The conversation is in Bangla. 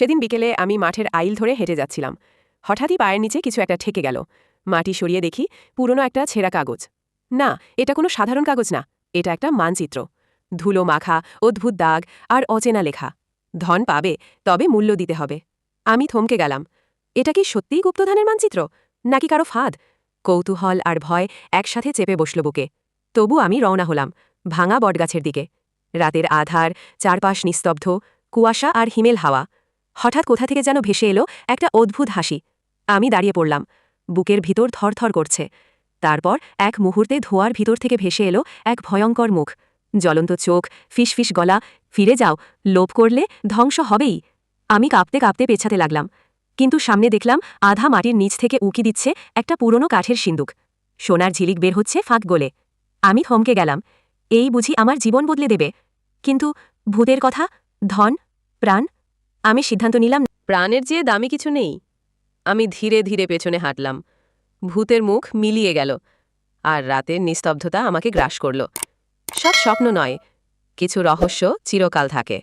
সেদিন বিকেলে আমি মাঠের আইল ধরে হেঁটে যাচ্ছিলাম। হঠাৎই পায়ের নিচে কিছু একটা ঠেকে গেল। মাটি সরিয়ে দেখি পুরনো একটা ছেঁড়া কাগজ। না, এটা কোনো সাধারণ কাগজ না, এটা একটা মানচিত্র। ধুলো মাখা, অদ্ভুত দাগ আর অচেনা লেখা। ধন পাবে, তবে মূল্য দিতে হবে। আমি থমকে গেলাম। এটা কি সত্যিই গুপ্তধানের মানচিত্র? নাকি কারও ফাঁদ? কৌতূহল আর ভয় একসাথে চেপে বসল বুকে। তবু আমি রওনা হলাম, ভাঙা বটগাছের দিকে। রাতের আধার, চারপাশ নিস্তব্ধ, কুয়াশা আর হিমেল হাওয়া। হঠাৎ কোথা থেকে যেন ভেসে এলো একটা অদ্ভুত হাসি। আমি দাঁড়িয়ে পড়লাম। বুকের ভিতর থরথর করছে। তারপর এক মুহূর্তে ধোঁয়ার ভিতর থেকে ভেসে এলো এক ভয়ঙ্কর মুখ। জ্বলন্ত চোখ, ফিসফিস গলা, ফিরে যাও, লোভ করলে ধ্বংস হবেই। আমি কাঁপতে কাঁপতে পেছাতে লাগলাম। কিন্তু সামনে দেখলাম আধা মাটির নিচ থেকে উকি দিচ্ছে একটা পুরনো কাঠের সিন্দুক। সোনার ঝিলিক বের হচ্ছে ফাঁক গোলে। আমি থমকে গেলাম। এই বুঝি আমার জীবন বদলে দেবে। কিন্তু ভূতের কথা? ধন? প্রাণ? আমি সিদ্ধান্ত নিলাম, প্রাণের যে দামি কিছু নেই। আমি ধীরে ধীরে পেছনে হাঁটলাম। ভূতের মুখ মিলিয়ে গেল, আর রাতের নিস্তব্ধতা আমাকে গ্রাস করল। সব স্বপ্ন নয়, কিছু রহস্য চিরকাল থাকে।